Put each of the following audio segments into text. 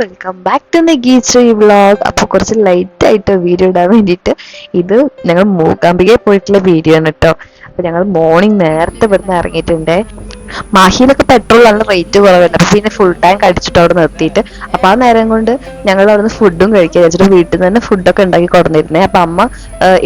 Welcome back to the vlog അപ്പോൾ കുറച്ച് light ആയിട്ട് വീഡിയോ ഇടാൻ വേണ്ടിയിട്ട് ഇത് ഞങ്ങൾ മൂകാംബികയിൽ പോയിട്ടുള്ള വീഡിയോ ആണ് കേട്ടോ അപ്പോൾ ഞങ്ങൾ മോർണിംഗ് നേരത്തെ ഇവിടുന്ന് ഇറങ്ങിയിട്ടുണ്ട്. മാഹിയിലൊക്കെ പെട്രോൾ നല്ല റേറ്റ് കുറവുണ്ട് അപ്പൊ പിന്നെ ഫുൾ ടാങ്ക് അടിച്ചിട്ട് അവിടെ നിർത്തിയിട്ട്. അപ്പൊ ആ നേരം കൊണ്ട് ഞങ്ങൾ അവിടുന്ന് ഫുഡും കഴിക്കാൻ വെച്ചിട്ട് വീട്ടിൽ നിന്ന് തന്നെ ഫുഡൊക്കെ ഉണ്ടാക്കി കൊടുന്നിരുന്നേ. അപ്പൊ അമ്മ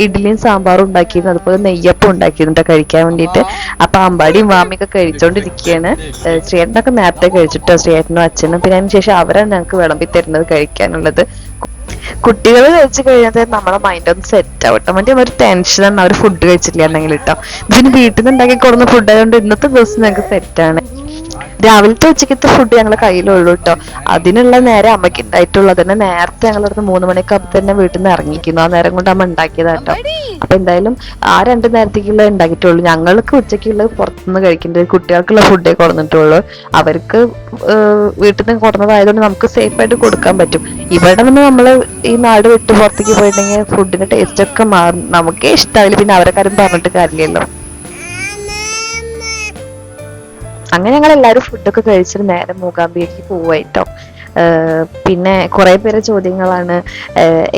ഇഡ്ഡലിയും സാമ്പാറും ഉണ്ടാക്കിയിരുന്നു. അതുപോലെ നെയ്യപ്പം ഉണ്ടാക്കിയിരുന്നു കഴിക്കാൻ വേണ്ടിയിട്ട്. അപ്പൊ അമ്പാടിയും മാമിയൊക്കെ കഴിച്ചുകൊണ്ടിരിക്കുകയാണ് ഏഹ് ശ്രീയേട്ടനൊക്കെ നേരത്തെ കഴിച്ചിട്ടോ? ശ്രീയേട്ടനും അച്ഛനും. പിന്നെ അതിന് ശേഷം അവരാണ് ഞങ്ങൾക്ക് വിളമ്പി തരുന്നത് കഴിക്കാനുള്ളത്. കുട്ടികൾ കഴിച്ചു കഴിഞ്ഞാൽ നമ്മളെ മൈൻഡ് ഒന്ന് സെറ്റ് ആവട്ടെ മറ്റേ ഒരു ടെൻഷൻ ആണ്. അവർ ഫുഡ് കഴിച്ചില്ല എന്തെങ്കിലും കേട്ടോ പിന്നെ വീട്ടിൽ നിന്ന് ഉണ്ടാക്കി കൊടുക്കുന്ന ഫുഡ് ആയതുകൊണ്ട് ഇന്നത്തെ ദിവസം ഞങ്ങൾക്ക് സെറ്റാണ് രാവിലത്തെ ഉച്ചക്കത്തെ ഫുഡ് ഞങ്ങളെ കയ്യിലുള്ളൂ കേട്ടോ അതിനുള്ള നേരം അമ്മയ്ക്ക് ഉണ്ടായിട്ടുള്ളത് തന്നെ നേരത്തെ ഞങ്ങൾ ഇവിടുന്ന് മൂന്ന് മണിയൊക്കെ ആകുമ്പോൾ തന്നെ വീട്ടിൽ നിന്ന് ഇറങ്ങിക്കുന്നു ആ നേരം കൊണ്ട് അമ്മ ഉണ്ടാക്കിയതാ കേട്ടോ അപ്പൊ എന്തായാലും ആ രണ്ട് നേരത്തേക്കുള്ള ഉണ്ടാക്കിയിട്ടുള്ളൂ. ഞങ്ങൾക്ക് ഉച്ചക്കുള്ളത് പുറത്തുനിന്ന് കഴിക്കേണ്ടത് കുട്ടികൾക്കുള്ള ഫുഡേ കൊടുത്തിട്ടുള്ളൂ അവർക്ക് വീട്ടിൽ നിന്ന് കൊടുന്നതായതുകൊണ്ട് നമുക്ക് സേഫ് ആയിട്ട് കൊടുക്കാൻ പറ്റും. ഇവിടെ നിന്ന് നമ്മൾ ഈ നാട് വിട്ട് പുറത്തേക്ക് പോയിട്ടുണ്ടെങ്കിൽ ഫുഡിന്റെ ടേസ്റ്റ് ഒക്കെ മാറും. നമുക്കേ ഇഷ്ടമായില്ല പിന്നെ അവരെ കാര്യം പറഞ്ഞിട്ട് കാര്യമില്ലല്ലോ. അങ്ങനെ ഞങ്ങൾ എല്ലാവരും ഫുഡൊക്കെ കഴിച്ചിട്ട് നേരെ മൂകാംബിയേക്ക് പോവായിട്ടോ പിന്നെ കുറെ പേരെ ചോദ്യങ്ങളാണ്.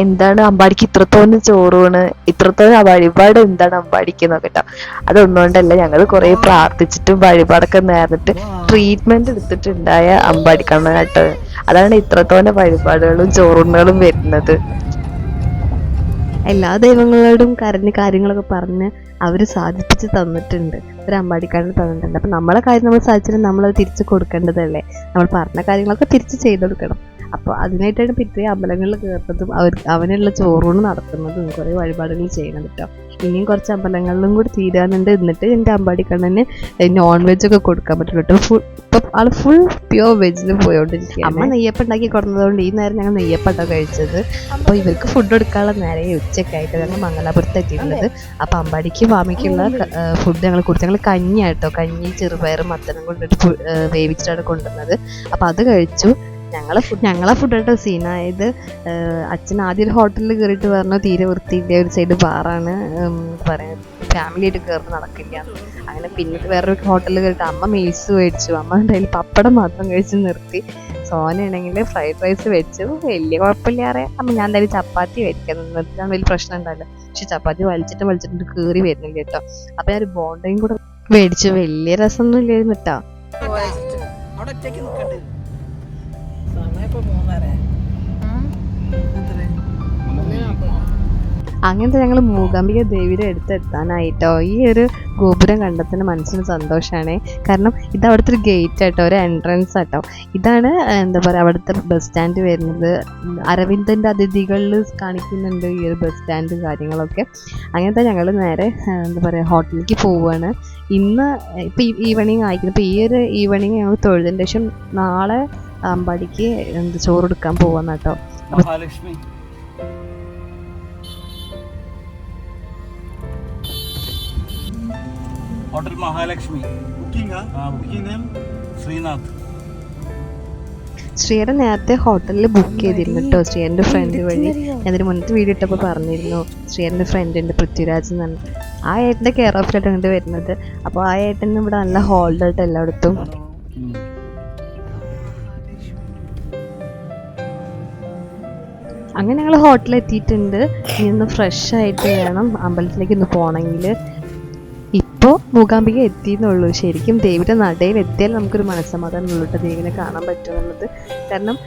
എന്താണ് അമ്പാടിക്ക് ഇത്രത്തോന്ന് ചോറൂണ്? ഇത്രത്തോളം വഴിപാട് എന്താണ് അമ്പാടിക്ക് എന്നൊക്കെ കേട്ടോ അതൊന്നുകൊണ്ടല്ല ഞങ്ങൾ കുറെ പ്രാർത്ഥിച്ചിട്ടും വഴിപാടൊക്കെ നേർന്നിട്ട് ട്രീറ്റ്മെന്റ് എടുത്തിട്ടുണ്ടായ അമ്പാടിക്കാണ് കേട്ടോ. അതാണ് ഇത്രത്തോളം വഴിപാടുകളും ചോറൂണുകളും വരുന്നത്. എല്ലാ ദൈവങ്ങളോടും കരഞ്ഞ് കാര്യങ്ങളൊക്കെ പറഞ്ഞ് അവർ സാധിപ്പിച്ച് തന്നിട്ടുണ്ട്. ഒരു അമ്പാടിക്കാരന് തന്നിട്ടുണ്ട്. അപ്പം നമ്മളെ കാര്യം നമ്മൾ സാധിച്ചാലും നമ്മളത് തിരിച്ച് കൊടുക്കേണ്ടതല്ലേ? നമ്മൾ പറഞ്ഞ കാര്യങ്ങളൊക്കെ തിരിച്ച് ചെയ്തു കൊടുക്കണം. അപ്പോൾ അതിനായിട്ടാണ് പിറ്റേ അമ്പലങ്ങളിൽ കയറുന്നതും അവർ അവനുള്ള ചോറൂണ് നടത്തുന്നതും കുറേ വഴിപാടുകൾ ചെയ്യണം കേട്ടോ. ഇനിയും കുറച്ച് അമ്പലങ്ങളിലും കൂടി തീരാനുണ്ട്. എന്നിട്ട് എന്റെ അമ്പാടിക്കണ്ണന് നോൺ വെജ് ഒക്കെ കൊടുക്കാൻ പറ്റുള്ളൂ കേട്ടോ. ഫുൾ ഇപ്പം ആൾ ഫുൾ പ്യുവർ വെജിൽ പോയോണ്ടിരിക്കുക അമ്മ നെയ്യപ്പം ഉണ്ടാക്കി കൊടുത്തതുകൊണ്ട് ഈ നേരം ഞങ്ങൾ നെയ്യപ്പം കഴിച്ചത്. അപ്പോൾ ഇവർക്ക് ഫുഡ് കൊടുക്കാനുള്ള നേരെ ഉച്ചക്കായിട്ട് ഞങ്ങൾ മംഗലാപുരത്ത് എത്തിയിട്ടുള്ളത്. അപ്പോൾ അമ്പാടിക്ക് വാമിക്കുള്ള ഫുഡ് ഞങ്ങൾ കൊടുത്തു. ഞങ്ങൾ കഞ്ഞിയാട്ടോ കഞ്ഞി ചെറുപയർ മത്തനും കൊണ്ടിട്ട് വേവിച്ചിട്ടാണ് കൊണ്ടുവന്നത്. അപ്പോൾ അത് കഴിച്ചു. ഞങ്ങളെ ഫുഡ് ഞങ്ങളെ ഫുഡായിട്ട് സീനായത് അച്ഛൻ ആദ്യം ഒരു ഹോട്ടലിൽ കയറിയിട്ട് പറഞ്ഞു തീരെ വൃത്തിയില്ല ഒരു സൈഡ് ബാറാണ് പറയാം ഫാമിലി ആയിട്ട് കയറി നടക്കില്ല. അങ്ങനെ പിന്നെ വേറൊരു ഹോട്ടലിൽ കയറിയിട്ട് അമ്മ മീൽസ് മേടിച്ചു. അമ്മ എന്തായാലും പപ്പടം മാത്രം കഴിച്ച് നിർത്തി. സോനയാണെങ്കിൽ ഫ്രൈഡ് റൈസ് വെച്ചു. വലിയ കുഴപ്പമില്ലാറെ അമ്മ ഞാൻ എന്തായാലും ചപ്പാത്തി വെക്കാൻ നിർത്താൻ വലിയ പ്രശ്നം ഉണ്ടാവില്ല. പക്ഷെ ചപ്പാത്തി വലിച്ചിട്ട് വലിച്ചിട്ട് കയറി വരുന്നില്ല കേട്ടോ. അപ്പൊ ഞാൻ ഒരു ബോണ്ടയും കൂടെ മേടിച്ചു. വലിയ രസമൊന്നും ഇല്ലായിരുന്നു കേട്ടോ. അങ്ങനത്തെ ഞങ്ങൾ മൂകാംബിക ദേവിയുടെ അടുത്ത് എത്താനായിട്ടോ. ഈ ഒരു ഗോപുരം കണ്ടാൽ തന്നെ മനസ്സിന് സന്തോഷമാണ് കാരണം ഇത് അവിടുത്തെ ഒരു ഗേറ്റ് ആട്ടോ ഒരു എൻട്രൻസ് ആട്ടോ. ഇതാണ് എന്താ പറയുക അവിടുത്തെ ബസ് സ്റ്റാൻഡ് വരുന്നത്. അരവിന്ദന്റെ അതിഥികളിൽ കാണിക്കുന്നുണ്ട് ഈ ഒരു ബസ് സ്റ്റാൻഡ് കാര്യങ്ങളൊക്കെ. അങ്ങനത്തെ ഞങ്ങൾ നേരെ എന്താ പറയുക ഹോട്ടലിലേക്ക് പോവുകയാണ് ഇന്ന് ഇപ്പം ഈവനിങ് ആയിരിക്കും ഇപ്പോൾ ഈ ഒരു ഈവനിങ് ഞങ്ങൾ തൊഴിലിന്റെ ശേഷം നാളെ അമ്പാടിക്ക് ചോറ് എടുക്കാൻ പോവാന്ന് കേട്ടോ Mahalakshmi. Hotel Mahalakshmi. Booking booking. Name? Srinath. ശ്രീയുടെ നേരത്തെ ഹോട്ടലിൽ ബുക്ക് ചെയ്തിരുന്നു കേട്ടോ ശ്രീയന്റെ ഫ്രണ്ട് വഴി. ഞാൻ അതിന് മുന്നത്തെ വീഡിയോ ഇട്ടപ്പോൾ പറഞ്ഞിരുന്നു ശ്രീയന്റെ ഫ്രണ്ട് ഉണ്ട് പൃഥ്വിരാജ് എന്ന് പറഞ്ഞു ആ ഏട്ടന്റെ കെയർ ഓഫിലായിട്ട് അങ്ങോട്ട് വരുന്നത്. അപ്പോൾ ആ ഏട്ടൻ ഇവിടെ നല്ല ഹോൾഡായിട്ട് എല്ലായിടത്തും. അങ്ങനെ ഞങ്ങൾ ഹോട്ടലിൽ എത്തിയിട്ടുണ്ട്. ഇനി ഒന്ന് ഫ്രഷ് ആയിട്ട് വേണം അമ്പലത്തിലേക്ക് ഒന്ന് പോകണമെങ്കിൽ മൂകാംബിക എത്തിയെന്നുള്ളൂ. ശരിക്കും ദേവിയുടെ നടയിൽ എത്തിയാൽ നമുക്കൊരു മനസ്സമാധാനം കേട്ടോ. ദേവിനെ കാണാൻ പറ്റുമെന്നുള്ളത് കാരണം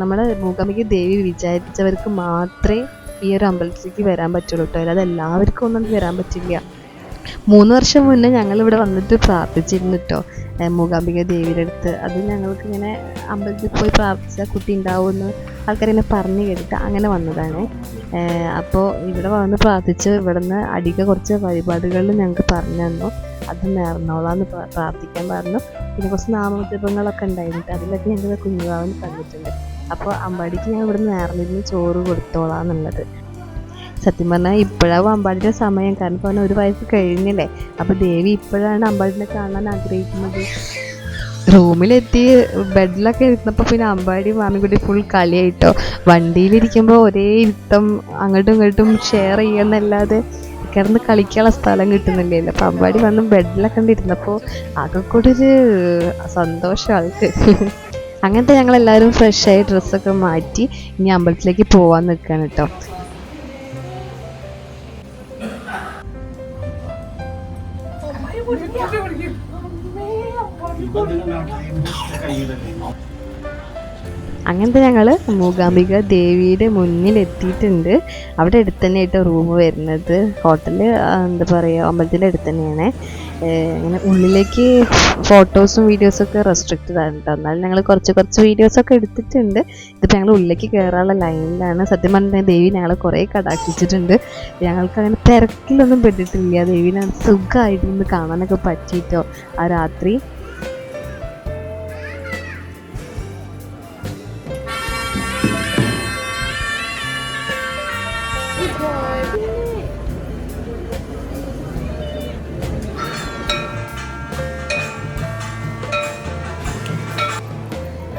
നമ്മുടെ മൂകാംബിക ദേവി വിചാരിച്ചവർക്ക് മാത്രമേ ഈ ഒരു അമ്പലത്തിലേക്ക് വരാൻ പറ്റുള്ളൂ കേട്ടോ. അല്ലാതെ എല്ലാവർക്കും ഒന്നും വരാൻ പറ്റില്ല. മൂന്ന് വർഷം മുന്നേ ഞങ്ങൾ ഇവിടെ വന്നിട്ട് പ്രാർത്ഥിച്ചിരുന്നു കേട്ടോ മൂകാംബിക ദേവിയുടെ അടുത്ത്. അത് ഞങ്ങൾക്ക് ഇങ്ങനെ അമ്പലത്തിൽ പോയി പ്രാർത്ഥിച്ചാൽ കുട്ടി ഉണ്ടാവുമെന്ന് ആൾക്കാരിങ്ങനെ പറഞ്ഞു കേട്ടിട്ട് അങ്ങനെ വന്നതാണ്. അപ്പോൾ ഇവിടെ വന്ന് പ്രാർത്ഥിച്ച് ഇവിടുന്ന് അടിക കുറച്ച് വഴിപാടുകൾ ഞങ്ങൾക്ക് പറഞ്ഞു തന്നു. അത് നേർന്നോളാന്ന് പ്രാർത്ഥിക്കാൻ പറഞ്ഞു. പിന്നെ കുറച്ച് നാമജപങ്ങളൊക്കെ ഉണ്ടായിരുന്നിട്ട് അതിലൊക്കെ ഞങ്ങൾ കുഞ്ഞുവാവിന് തന്നിട്ടുണ്ട് അപ്പോൾ അമ്പാടിക്ക് ഞാൻ ഇവിടെ നേർന്നിരുന്ന് ചോറ് കൊടുത്തോളാന്നുള്ളത്. സത്യം പറഞ്ഞാൽ ഇപ്പോഴാവും അമ്പാടിയുടെ സമയം. കാരണം പറഞ്ഞാൽ ഒരു വയസ്സ് കഴിഞ്ഞില്ലേ? അപ്പോൾ ദേവി ഇപ്പോഴാണ് അമ്പാടിനെ കാണാൻ ആഗ്രഹിക്കുന്നത്. റൂമിലെത്തി ബെഡിലൊക്കെ ഇരുന്നപ്പോൾ പിന്നെ അമ്പാടി മാമി കൂടി ഫുൾ കളിയായിട്ടോ. വണ്ടിയിലിരിക്കുമ്പോൾ ഒരേ ഇരുത്തം അങ്ങോട്ടും ഇങ്ങോട്ടും ഷെയർ ചെയ്യുന്നല്ലാതെ കിടന്ന് കളിക്കാനുള്ള സ്ഥലം കിട്ടുന്നില്ലല്ലോ. അപ്പം അമ്പാടി വന്ന് ബെഡിലൊക്കെ ഇരുന്നപ്പോൾ ആകെ കൂടി ഒരു സന്തോഷം ആൾക്ക്. അങ്ങനത്തെ ഞങ്ങൾ എല്ലാവരും ഫ്രഷായി ഡ്രസ്സൊക്കെ മാറ്റി ഇനി അമ്പലത്തിലേക്ക് പോവാൻ നിൽക്കാണ് കേട്ടോ അങ്ങനത്തെ ഞങ്ങൾ മൂകാംബിക ദേവിയുടെ മുന്നിൽ എത്തിയിട്ടുണ്ട്. അവിടെ അടുത്ത് തന്നെയായിട്ട് റൂം വരുന്നത് ഹോട്ടൽ എന്താ പറയുക അമ്പലത്തിന്റെ അടുത്ത് തന്നെയാണ് അങ്ങനെ ഉള്ളിലേക്ക് ഫോട്ടോസും വീഡിയോസൊക്കെ റെസ്ട്രിക്റ്റഡ് ആണ് കേട്ടോ എന്നാലും ഞങ്ങൾ കുറച്ച് കുറച്ച് വീഡിയോസൊക്കെ എടുത്തിട്ടുണ്ട്. ഇതിപ്പോൾ ഞങ്ങൾ ഉള്ളിലേക്ക് കയറാനുള്ള ലൈനിലാണ് സത്യം പറഞ്ഞാൽ ദേവി ഞങ്ങളെ കുറേ കടാക്ഷിച്ചിട്ടുണ്ട്. ഞങ്ങൾക്ക് അങ്ങനെ തിരക്കിലൊന്നും പെട്ടിട്ടില്ല. ദേവിനെ സുഖമായിട്ടൊന്ന് കാണാനൊക്കെ പറ്റിയിട്ടോ? ആ രാത്രി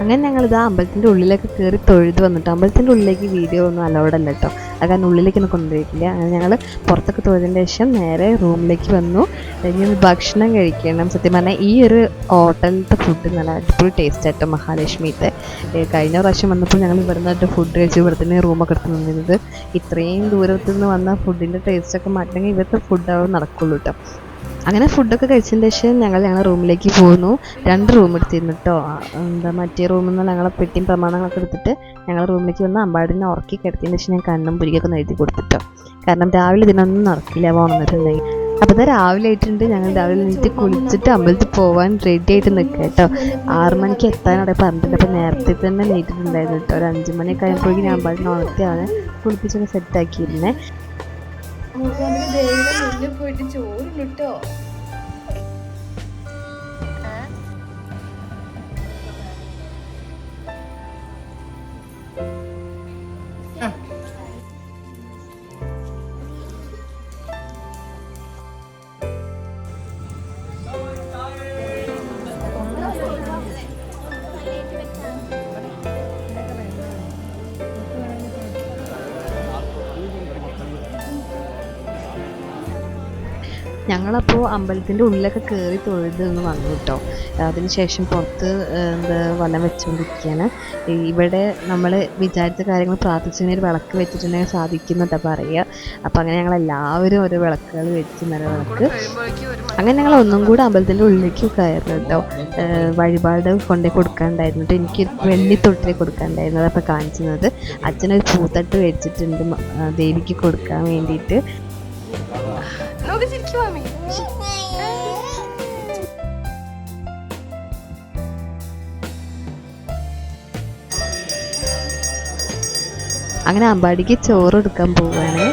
അങ്ങനെ ഞങ്ങൾ ഇതാ അമ്പലത്തിന്റെ ഉള്ളിലേക്ക് കയറി തൊഴുത് വന്നിട്ട് അമ്പലത്തിന്റെ ഉള്ളിലേക്ക് വീഡിയോ ഒന്നും അലൗഡ് അല്ല കേട്ടോ അത് കാരണം ഉള്ളിലേക്കൊന്നും കൊണ്ടുപോയിട്ടില്ല അങ്ങനെ ഞങ്ങൾ പുറത്തൊക്കെ തൊഴുതിന്റെ ശേഷം നേരെ റൂമിലേക്ക് വന്നു. ഇനി ഭക്ഷണം കഴിക്കണം. സത്യം പറഞ്ഞാൽ ഈ ഒരു ഹോട്ടലിലത്തെ ഫുഡ് നല്ല അടിപൊളി ടേസ്റ്റ് ആയിട്ടോ മഹാലക്ഷ്മിത്തെ. കഴിഞ്ഞ പ്രാവശ്യം വന്നപ്പോൾ ഞങ്ങൾ ഇവിടെ നിന്നിട്ട് ഫുഡ് കഴിച്ച് ഇവിടെ തന്നെ റൂമൊക്കെ എടുത്ത് നിന്നിരുന്നത്. ഇത്രയും ദൂരത്തുനിന്ന് വന്ന ഫുഡിന്റെ ടേസ്റ്റൊക്കെ മാറ്റണമെങ്കിൽ ഇവിടുത്തെ ഫുഡ് അവിടെ നടക്കുള്ളൂ കേട്ടോ അങ്ങനെ ഫുഡൊക്കെ കഴിച്ചതിന് ശേഷം ഞങ്ങൾ ഞങ്ങളുടെ റൂമിലേക്ക് പോന്നു. രണ്ട് റൂം എടുത്തിരുന്നു കേട്ടോ എന്താ മറ്റേ റൂമിൽ നിന്ന് ഞങ്ങളെ പെട്ടിയും പ്രമാണങ്ങളൊക്കെ എടുത്തിട്ട് ഞങ്ങൾ റൂമിലേക്ക് വന്ന് അമ്പാടിനെ ഉറക്കി കിടത്തിയതിന് ശേഷം ഞാൻ കണ്ണും പുരികൊക്കെ എഴുതി കൊടുത്തിട്ടോ. കാരണം രാവിലെ ഇതിനൊന്നും നടക്കില്ല പോകണമെന്നുണ്ടെങ്കിൽ അപ്പോൾ തന്നെ രാവിലെ ആയിട്ടുണ്ട്. ഞങ്ങൾ രാവിലെ എണീറ്റ് കുളിച്ചിട്ട് അമ്പലത്തിൽ പോകാൻ റെഡി ആയിട്ട് നിൽക്കുക കേട്ടോ ആറ് മണിക്ക് എത്താനവിടെ പറഞ്ഞിട്ടുണ്ട്. അപ്പോൾ നേരത്തെ തന്നെ നീട്ടിട്ടുണ്ടായിരുന്നു കേട്ടോ ഒരു അഞ്ച് മണിയൊക്കെ ആയപ്പോഴേക്കും ഞാൻ അമ്പാടിനെ ഉണർത്തിയാണ് കുളിപ്പിച്ചൊക്കെ സെറ്റാക്കിയിരുന്നേ പോയിട്ട് ചോറിട്ടോ ഞങ്ങളപ്പോൾ അമ്പലത്തിന്റെ ഉള്ളിലൊക്കെ കയറി തൊഴുത് ഒന്ന് വന്നു കേട്ടോ അതിനുശേഷം പുറത്ത് എന്താ വലം വെച്ചുകൊണ്ടിരിക്കുകയാണ് ഇവിടെ നമ്മൾ വിചാരിച്ച കാര്യങ്ങൾ പ്രാർത്ഥിച്ചതിന് ഒരു വിളക്ക് വെച്ചിട്ടുണ്ടെങ്കിൽ സാധിക്കുന്നതാ പറയുക. അപ്പോൾ അങ്ങനെ ഞങ്ങൾ എല്ലാവരും ഓരോ വിളക്കുകൾ വെച്ച് നല്ല വിളക്ക് അങ്ങനെ ഞങ്ങൾ ഒന്നും കൂടെ അമ്പലത്തിന്റെ ഉള്ളിലേക്ക് കയറുന്നു കേട്ടോ വഴിപാട് കൊണ്ടേ കൊടുക്കാണ്ടായിരുന്നു കേട്ടോ എനിക്ക് വെള്ളി തൊട്ടിൽ കൊടുക്കാണ്ടായിരുന്നു അതപ്പോൾ കാണിച്ചിരുന്നത്. അച്ഛനൊരു പൂത്തട്ട് വെച്ചിട്ടുണ്ട് ദേവിക്ക് കൊടുക്കാൻ വേണ്ടിയിട്ട്. അങ്ങനെ അമ്പാടിക്ക് ചോറ് എടുക്കാൻ പോവാണ്.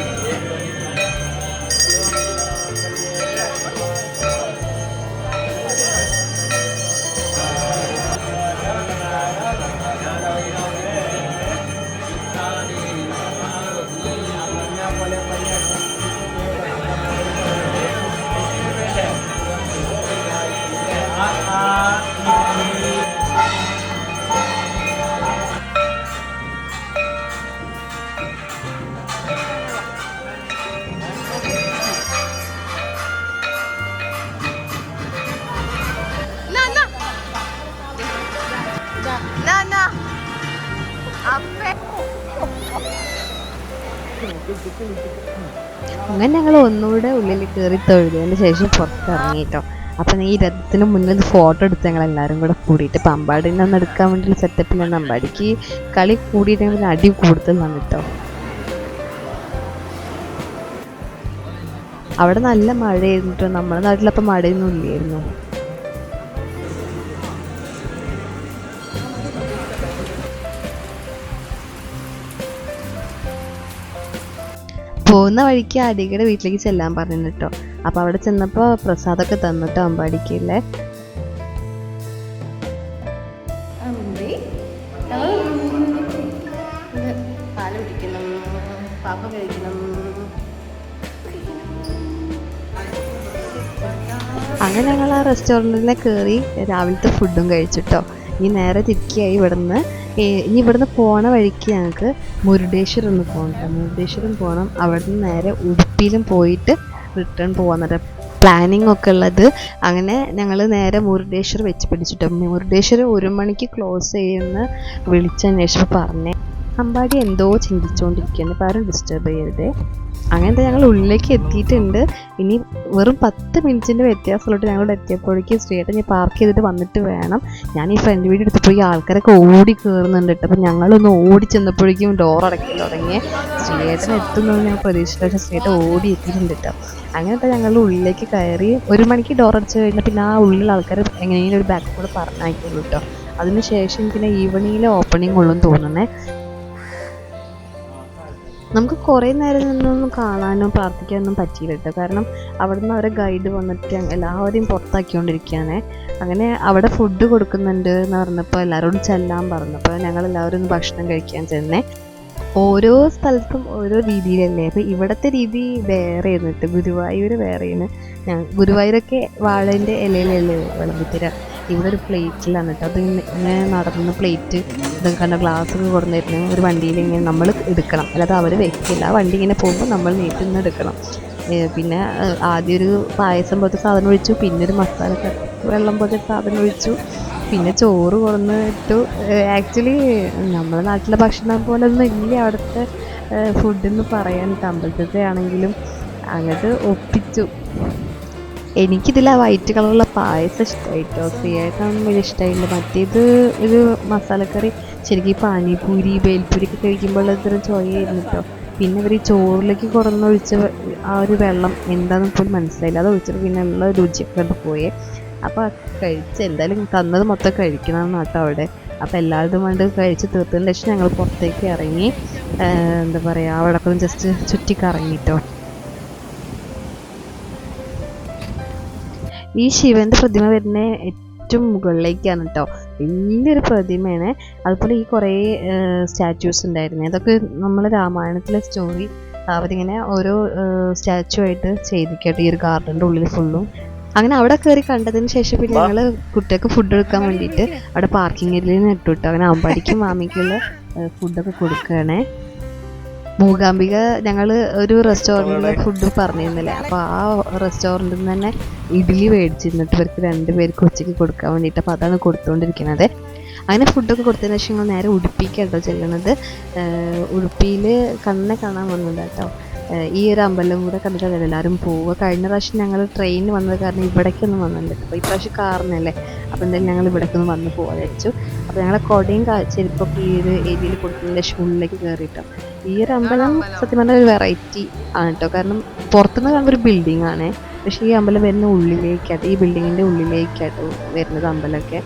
ഒന്നുകൂടെ ഉള്ളിൽ കയറി തൊഴുതിയതിന് ശേഷം പുറത്തിറങ്ങിയിട്ടോ അപ്പൊ ഈ രഥത്തിന് മുന്നിൽ ഫോട്ടോ എടുത്ത് ഞങ്ങൾ എല്ലാവരും കൂടെ കൂടിയിട്ട് ഇപ്പം അമ്പാടിനെ ഒന്ന് എടുക്കാൻ വേണ്ടി സെറ്റപ്പിലാണ് അമ്പാടിക്ക് കളി കൂടിയിട്ടെങ്കിൽ അടി കൂടുതലാണ് കേട്ടോ അവിടെ നല്ല മഴയായിരുന്നു കേട്ടോ നമ്മുടെ നാട്ടിലപ്പോൾ മഴയൊന്നും ഇല്ലായിരുന്നു. പോകുന്ന വഴിക്ക് അടികയുടെ വീട്ടിലേക്ക് ചെല്ലാൻ പറഞ്ഞു കേട്ടോ അപ്പോൾ അവിടെ ചെന്നപ്പോൾ പ്രസാദമൊക്കെ തന്നിട്ടോ അമ്പാടിക്കല്ലേ അല്ലേ പാൽ കുടിക്കണം പാപ്പ കഴിക്കണം. അങ്ങനെ ഞങ്ങൾ ആ റെസ്റ്റോറന്റിൽ കയറി രാവിലത്തെ ഫുഡും കഴിച്ചിട്ടോ. ഇനി നേരെ തിരിക്കായി ഇവിടുന്ന്. ഇനി ഇവിടുന്ന് പോണ വഴിക്ക് ഞങ്ങൾക്ക് മുരുടേശ്വരം ഒന്ന് പോകണം മുരുടേശ്വരം പോകണം അവിടുന്ന് നേരെ ഉടുപ്പിയിലും പോയിട്ട് റിട്ടേൺ പോകാൻ നേരം പ്ലാനിങ് ഒക്കെ ഉള്ളത്. അങ്ങനെ ഞങ്ങൾ നേരെ മുരുടേശ്വർ വെച്ച് പിടിച്ചിട്ട് മുരുടേശ്വർ ഒരു മണിക്ക് ക്ലോസ് ചെയ്യുന്ന വിളിച്ചന്വേഷിച്ചപ്പോൾ പറഞ്ഞേ. അമ്പാടി എന്തോ ചിന്തിച്ചുകൊണ്ടിരിക്കുകയാണ് ഇപ്പോൾ ആരും ഡിസ്റ്റർബ് ചെയ്യരുതേ. അങ്ങനത്തെ ഞങ്ങൾ ഉള്ളിലേക്ക് എത്തിയിട്ടുണ്ട്. ഇനി വെറും പത്ത് മിനിറ്റിന്റെ വ്യത്യാസമുള്ളൂ ഞങ്ങളോട് എത്തിയപ്പോഴേക്കും സ്ട്രീറ്റ് ഞാൻ പാർക്ക് ചെയ്തിട്ട് വന്നിട്ട് വേണം. ഞാൻ ഈ ഫ്രണ്ട് വീട് എടുത്തപ്പോൾ ഈ ആൾക്കാരൊക്കെ ഓടി കയറുന്നുണ്ട് അപ്പം ഞങ്ങളൊന്ന് ഓടി ചെന്നപ്പോഴേക്കും ഡോർ അടക്കി തുടങ്ങി. സ്ട്രീറ്റിന് എത്തുന്നത് ഞാൻ പ്രതീക്ഷിച്ചില്ല. പക്ഷേ സ്ട്രീറ്റ് ഓടി എത്തിയിട്ടുണ്ട് അങ്ങനത്തെ ഞങ്ങൾ ഉള്ളിലേക്ക് കയറി ഒരു മണിക്ക് ഡോർ അടച്ച് കഴിഞ്ഞാൽ പിന്നെ ആ ഉള്ളിലുള്ള ആൾക്കാർ എങ്ങനെയെങ്കിലും ഒരു ബാക്ക് കൂടെ പറഞ്ഞയക്കുള്ളൂ കേട്ടോ. അതിനുശേഷം പിന്നെ ഈവനിങ്ങിലെ ഓപ്പണിംഗ് ഉള്ളൂ തോന്നുന്നേ. നമുക്ക് കുറേ നേരം നിന്നൊന്നും കാണാനോ പ്രാർത്ഥിക്കാനൊന്നും പറ്റിയില്ല കേട്ടോ കാരണം അവിടുന്ന് അവരെ ഗൈഡ് വന്നിട്ട് എല്ലാവരെയും പുറത്താക്കിക്കൊണ്ടിരിക്കുകയാണ്. അങ്ങനെ അവിടെ ഫുഡ് കൊടുക്കുന്നുണ്ട് എന്ന് പറഞ്ഞപ്പോൾ എല്ലാവരോടും ചെല്ലാൻ പറഞ്ഞപ്പോൾ ഞങ്ങൾ എല്ലാവരും ഒന്ന് ഭക്ഷണം കഴിക്കാൻ ചെന്നേ. ഓരോ സ്ഥലത്തും ഓരോ രീതിയിലല്ലേ? അപ്പോൾ ഇവിടുത്തെ രീതി വേറെ ആയിരുന്നു ഗുരുവായൂർ വേറെയാണ്. ഞാൻ ഗുരുവായൂരൊക്കെ വാഴേന്റെ ഇലയിലല്ലേ വിളമ്പിത്തര. ഇവിടെ ഒരു പ്ലേറ്റിലാണ് കേട്ടോ. അത് ഇങ്ങനെ നടന്ന പ്ലേറ്റ് ഇതൊക്കെ കണ്ട ഗ്ലാസ് ഒക്കെ കൊടുന്നിരുന്നു ഒരു വണ്ടിയിൽ ഇങ്ങനെ നമ്മൾ എടുക്കണം. അല്ലാതെ അവർ വെക്കില്ല. വണ്ടി ഇങ്ങനെ പോകുമ്പോൾ നമ്മൾ നീട്ടിൽ നിന്ന് എടുക്കണം. പിന്നെ ആദ്യം ഒരു പായസം പോലത്തെ സാധനം ഒഴിച്ചു. പിന്നെ ഒരു മസാല വെള്ളം പോലത്തെ സാധനം ഒഴിച്ചു. പിന്നെ ചോറ് കൊണ്ടുവന്ന് ഇട്ടു. ആക്ച്വലി നമ്മുടെ നാട്ടിലെ ഭക്ഷണം പോലെ ഒന്നും ഇല്ല. അവിടുത്തെ ഫുഡെന്ന് പറയാൻ അമ്പലത്തെ ആണെങ്കിലും അങ്ങോട്ട് ഒപ്പിച്ചു. എനിക്കിതിൽ ആ വൈറ്റ് കളറുള്ള പായസം ഇഷ്ടമായിട്ടോ സിയായിട്ടാണ് വലിയ ഇഷ്ടമായില്ല മറ്റേത് ഒരു മസാലക്കറി ശരിക്കും ഈ പാനിപൂരി ബേൽപൂരി ഒക്കെ കഴിക്കുമ്പോൾ ഇത്ര ചോയായിരുന്നു കേട്ടോ പിന്നെ അവർ ഈ ചോറിലേക്ക് കുറഞ്ഞൊഴിച്ച ആ ഒരു വെള്ളം എന്താണെന്ന് പോലും മനസ്സിലായില്ല. അത് ഒഴിച്ചപ്പോൾ പിന്നെ ഉള്ള രുചിയൊക്കെ കണ്ട് പോയേ. അപ്പോൾ കഴിച്ച് എന്തായാലും തന്നത് മൊത്തം കഴിക്കണം കേട്ടോ അവിടെ. അപ്പോൾ എല്ലാവരും കൊണ്ട് കഴിച്ച് തീർത്തതിന് ശേഷം ഞങ്ങൾ പുറത്തേക്ക് ഇറങ്ങി എന്താ പറയുക അവിടെ ജസ്റ്റ് ചുറ്റി കറങ്ങിട്ടോ ഈ ശിവന്റെ പ്രതിമ വരുന്ന ഏറ്റവും മുകളിലേക്കാണ് കേട്ടോ വലിയൊരു പ്രതിമയാണ്. അതുപോലെ ഈ കുറേ സ്റ്റാച്യൂസ് ഉണ്ടായിരുന്നു. അതൊക്കെ നമ്മൾ രാമായണത്തിലെ സ്റ്റോറി അവരിങ്ങനെ ഓരോ സ്റ്റാച്ചു ആയിട്ട് ചെയ്തിക്കട്ടെ ഈ ഒരു ഗാർഡന്റെ ഉള്ളിൽ ഫുള്ളും അങ്ങനെ അവിടെ കയറി കണ്ടതിന് ശേഷം പിന്നെ ഞങ്ങൾ കുട്ടികൾക്ക് ഫുഡ് എടുക്കാൻ വേണ്ടിയിട്ട് അവിടെ പാർക്കിംഗ് ഏരിയയിൽ നിന്ന് ഇട്ടു കേട്ടോ അങ്ങനെ അമ്പാടിക്കും മാമിക്കുള്ള ഫുഡൊക്കെ കൊടുക്കുകയാണേ മൂകാംബിക ഞങ്ങൾ ഒരു റെസ്റ്റോറന്റിൽ ഫുഡ് പറഞ്ഞിരുന്നില്ലേ? അപ്പോൾ ആ റെസ്റ്റോറന്റിൽ നിന്ന് തന്നെ ഇഡ്ഡലി മേടിച്ചിരുന്നിട്ട് ഇവർക്ക് രണ്ട് പേർക്ക് ഉച്ചയ്ക്ക് കൊടുക്കാൻ വേണ്ടിയിട്ട്. അപ്പോൾ അതാണ് കൊടുത്തുകൊണ്ടിരിക്കുന്നത് അങ്ങനെ ഫുഡൊക്കെ കൊടുത്തതിന് ശേഷം ഞങ്ങൾ നേരെ ഉടുപ്പിക്കാട്ടോ ചെല്ലുന്നത് ഉടുപ്പിയിൽ കണ്ണെ കാണാൻ വന്നത് കേട്ടോ ഈ ഒരു അമ്പലം കൂടെ കണ്ടിട്ടാണ് എല്ലാവരും പോവുക. കഴിഞ്ഞ പ്രാവശ്യം ഞങ്ങൾ ട്രെയിനിൽ വന്നത് കാരണം ഇവിടേക്കൊന്നും വന്നിട്ടുണ്ട് അപ്പോൾ ഇപ്രാവശ്യം കാറിനല്ലേ. അപ്പോൾ എന്തായാലും ഞങ്ങൾ ഇവിടേക്കൊന്ന് വന്ന് പോകാൻ വെച്ചു അപ്പോൾ ഞങ്ങളെ കൊടയും ചെരുപ്പൊക്കെ ഈ ഒരു ഏരിയയിൽ കൊടുക്കുന്ന ഉള്ളിലേക്ക് കയറിയിട്ടോ ഈ ഒരു അമ്പലം സത്യം പറഞ്ഞാൽ ഒരു വെറൈറ്റി ആണ് കേട്ടോ കാരണം പുറത്തുനിന്ന് കാണുന്ന ഒരു ബിൽഡിംഗ് ആണ്. പക്ഷേ ഈ അമ്പലം വരുന്ന ഉള്ളിലേക്കായിട്ട് ഈ ബിൽഡിങ്ങിന്റെ ഉള്ളിലേക്കാട്ടോ വരുന്നത് അമ്പലമൊക്കെ.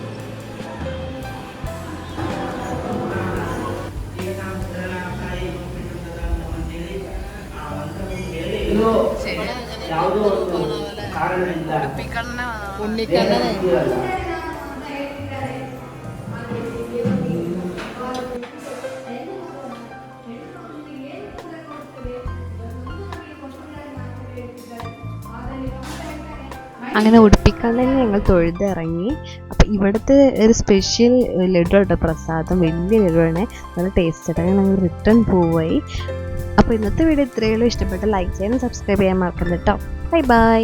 അങ്ങനെ ഉടുപ്പിക്കാൻ തന്നെ ഞങ്ങൾ തൊഴുതിറങ്ങി അപ്പം ഇവിടുത്തെ ഒരു സ്പെഷ്യൽ ലഡു കേട്ടോ പ്രസാദം. വലിയ ലഡുവാണ്. നല്ല ടേസ്റ്റ് ആയിട്ട് ഞങ്ങൾ റിട്ടേൺ പോവായി അപ്പോൾ ഇന്നത്തെ വീഡിയോ ഇത്രയേ ഉള്ളൂ. ഇഷ്ടപ്പെട്ട ലൈക്ക് ചെയ്യാനും സബ്സ്ക്രൈബ് ചെയ്യാൻ മറക്കരുത് കേട്ടോ ബൈ ബൈ